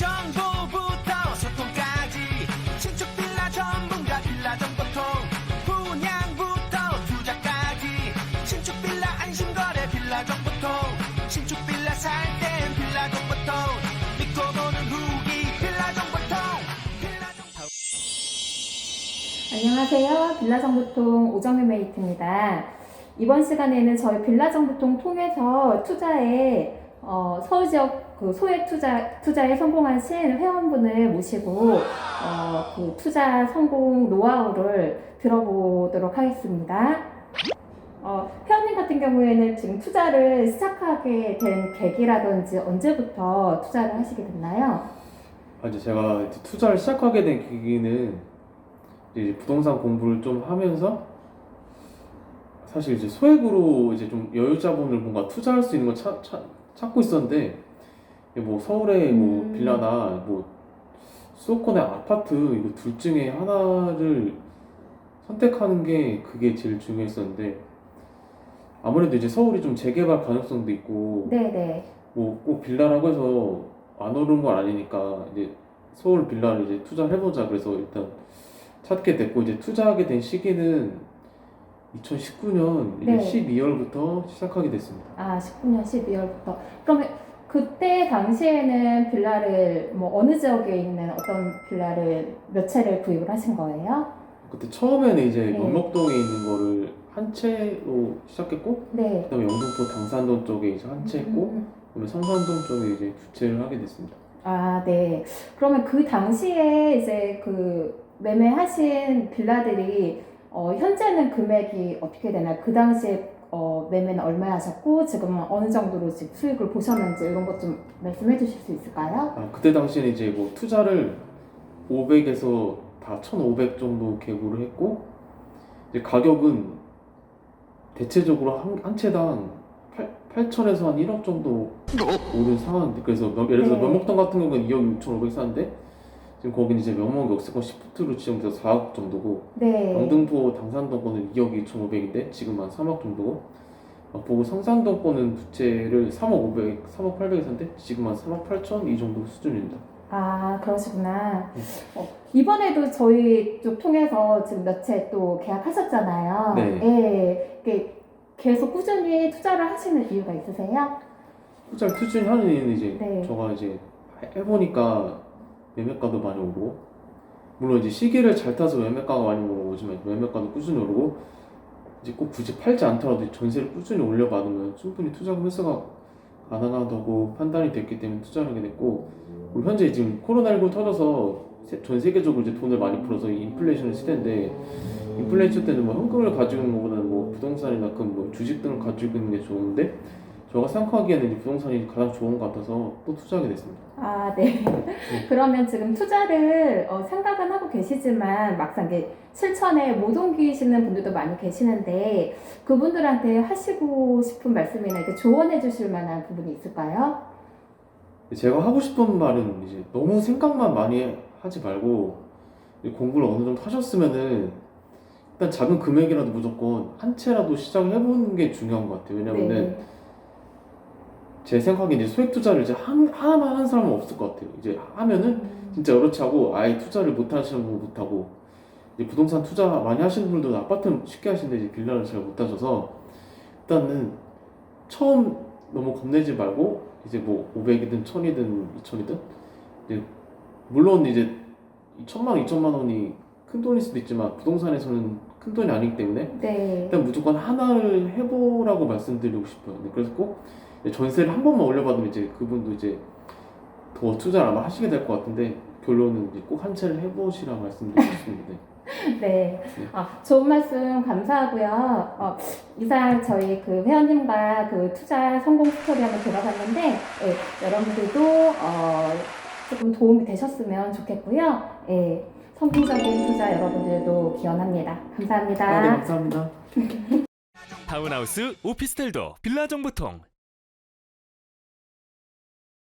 정보부터 소통까지. 신축 빌라 전문가 빌라 정보통. 분양부터 투자까지. 신축 빌라 안심거래 빌라 정보통. 신축 빌라 살 땐 빌라 정보통. 믿고 보는 후기 빌라 정보통. 안녕하세요. 빌라정보통 오정미 메이트입니다. 이번 시간에는 저희 빌라정보통 통해서 투자에 어, 서울 지역 그 소액 투자 투자에 성공하신 회원분을 모시고 어, 그 투자 성공 노하우를 들어보도록 하겠습니다. 어, 회원님 같은 경우에는 지금 투자를 시작하게 된 계기라든지 언제부터 투자를 하시게 됐나요? 아, 이제 제가 이제 투자를 시작하게 된 계기는 이제 부동산 공부를 좀 하면서 사실 이제 소액으로 이제 좀 여유 자본을 뭔가 투자할 수 있는 걸 찾, 찾, 찾고 있었는데 뭐 서울에 뭐 음. 빌라나 뭐 수도권의 아파트 이거 둘 중에 하나를 선택하는 게 그게 제일 중요했었는데 아무래도 이제 서울이 좀 재개발 가능성도 있고 네네. 뭐 꼭 빌라라고 해서 안 오른 건 아니니까 이제 서울 빌라를 이제 투자를 해보자 그래서 일단 찾게 됐고 이제 투자하게 된 시기는 2019년 이제 네. 12월부터 시작하게 됐습니다. 아, 19년 12월부터. 그러면 그때 당시에는 빌라를 뭐 어느 지역에 있는 어떤 빌라를 몇 채를 구입을 하신 거예요? 그때 처음에는 이제 네. 면목동에 있는 거를 한 채로 시작했고 네. 그다음에 영등포 당산동 쪽에 이제 한 채 했고 음, 그다음에 성산동 쪽에 이제 두 채를 하게 됐습니다. 아, 네. 그러면 그 당시에 이제 그 매매하신 빌라들이 어, 현재는 금액이 어떻게 되나요? 그 당시에 어, 매매는 얼마 하셨고 지금은 어느 정도로 지금 수익을 보셨는지 이런 것 좀 말씀해 주실 수 있을까요? 아, 그때 당시에는 이제 뭐 투자를 500에서 다 1,500 정도 계구를 했고 이제 가격은 대체적으로 한, 한 채당 8, 8천에서 한 1억 정도 오른 상황인데 그래서 명- 예를 들어서 네. 면목동 같은 경우는 2억 6천 5백 샀는데 지금 거기는 이제 면목 역세권 시프트로 지정돼서 4억 정도고 네. 영등포 당산동 거는 2억 2,500인데 지금 한 3억 정도고 막 보고 성산동 거는 두 채를 3억 500, 3억 800에 샀는데 지금 한 3억 8천 이 정도 수준입니다. 아, 그러시구나. 네. 어, 이번에도 저희 쪽 통해서 지금 몇 채 또 계약하셨잖아요. 네. 예. 계속 꾸준히 투자를 하시는 이유가 있으세요? 투자를 투자히 하는 이유는 이제 네. 저가 이제 해보니까 매매가도 많이 오르고. 물론 이제 시기를 잘 타서 매매가가 많이 오르지만 매매가도 꾸준히 오르고 이제 꼭 굳이 팔지 않더라도 전세를 꾸준히 올려받으면 충분히 투자금 회수가 가능하다고 판단이 됐기 때문에 투자를 하게 됐고 그리고 현재 지금 코로나19 터져서 세- 전 세계적으로 이제 돈을 많이 풀어서 이 인플레이션 시대인데 인플레이션 때는 뭐 현금을 가지고 있는 것보다는 뭐 부동산이나 그뭐 주식 등을 가지고 있는 게 좋은데 제가 생각하기에는 이제 부동산이 가장 좋은 것 같아서 또 투자하게 됐습니다. 아, 네. 그러면 지금 투자를 어, 생각은 하고 계시지만 막상 이게 실천에 못 옮기시는 분들도 많이 계시는데 그분들한테 하시고 싶은 말씀이나 이렇게 조언해 주실 만한 부분이 있을까요? 제가 하고 싶은 말은 이제 너무 생각만 많이 하지 말고 공부를 어느 정도 하셨으면은 일단 작은 금액이라도 무조건 한 채라도 시작을 해보는 게 중요한 것 같아요. 왜냐면은 제 생각에 이제 소액 투자를 이제 한, 하나만 하는 사람은 없을 것 같아요. 이제 하면은 음, 진짜 채 하고 아예 투자를 못 하시는 분 못 하고 이제 부동산 투자 많이 하시는 분들도 아파트는 쉽게 하시는데 이제 빌라를 잘 못 하셔서 일단은 처음 너무 겁내지 말고 이제 뭐 500이든 1000이든 2000이든 이제 물론 이제 1000만 원, 2000만 원이 큰 돈일 수도 있지만 부동산에서는 큰 돈이 아니기 때문에 네. 일단 무조건 하나를 해보라고 말씀드리고 싶어요. 네, 그래서 꼭 전세를 한 번만 올려받으면 이제 그분도 이제 더 투자를 아마 하시게 될 것 같은데 결론은 이제 꼭 한 채를 해보시라 말씀드리고 싶습니다. 네. 네. 아, 좋은 말씀 감사하고요. 어, 이상 저희 그 회원님과 그 투자 성공 스토리 한번 들어봤는데, 예, 여러분들도 어, 조금 도움이 되셨으면 좋겠고요. 예, 성공적인 투자 여러분들도 기원합니다. 감사합니다. 아, 네, 감사합니다. 타운하우스 오피스텔도 빌라 정보통